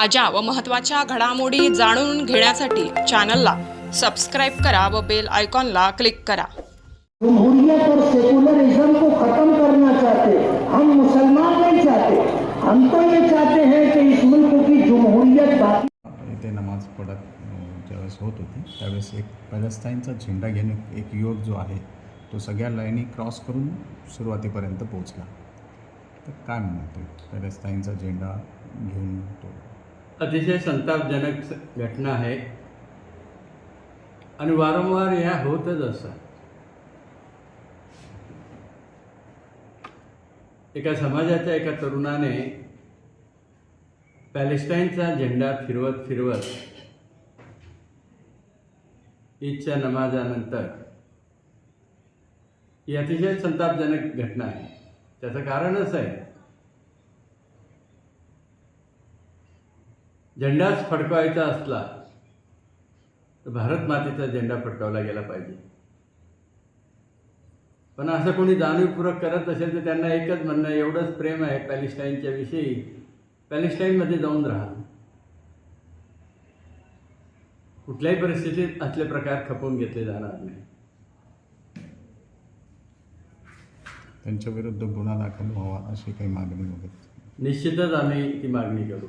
ताज्या व महत्त्वाच्या घडामोडी जाणून घेण्यासाठी चॅनलला सबस्क्राईब करा व बेल आयकॉनला क्लिक करा. जमहूरियत और सेकुलरिज्म को खत्म करना चाहते हम मुसलमान नहीं चाहते हम तो ये चाहते हैं कि इस मुल्क की जमहूरियत बाकी इथे नमाज पडत ज्यावेळेस होत होती त्यावेळेस एक पॅलेस्टाईनचा झेंडा घेऊन एक युवक जो आहे तो सगळ्या लाईनी क्रॉस करून सुरुवातीपर्यंत पोहोचला. तर काय म्हणतो पॅलेस्टाईनचा झेंडा घेऊन तो अतिशय संतापजनक घटना आहे. आणि वारंवार ह्या होतच असतात. एका समाजाच्या एका तरुणाने पॅलेस्टाईनचा झेंडा फिरवत फिरवत ईदच्या नमाजानंतर ही अतिशय संतापजनक घटना आहे. त्याचं कारणच आहे. झेंडाच फडकवायचा असला तर भारत मातेचा झेंडा फडकावला गेला पाहिजे. पण असं कोणी जाणीवपूर्वक करत असेल तर त्यांना एकच म्हणणं एवढंच प्रेम आहे पॅलेस्टाईनच्या विषयी. पॅलेस्टाईनमध्ये जाऊन राहा. कुठल्याही परिस्थितीत असले प्रकार खपवून घेतले जाणार नाही. त्यांच्या विरुद्ध गुन्हा दाखल व्हावा अशी काही मागणी वगैरे? निश्चितच आम्ही ती मागणी करू.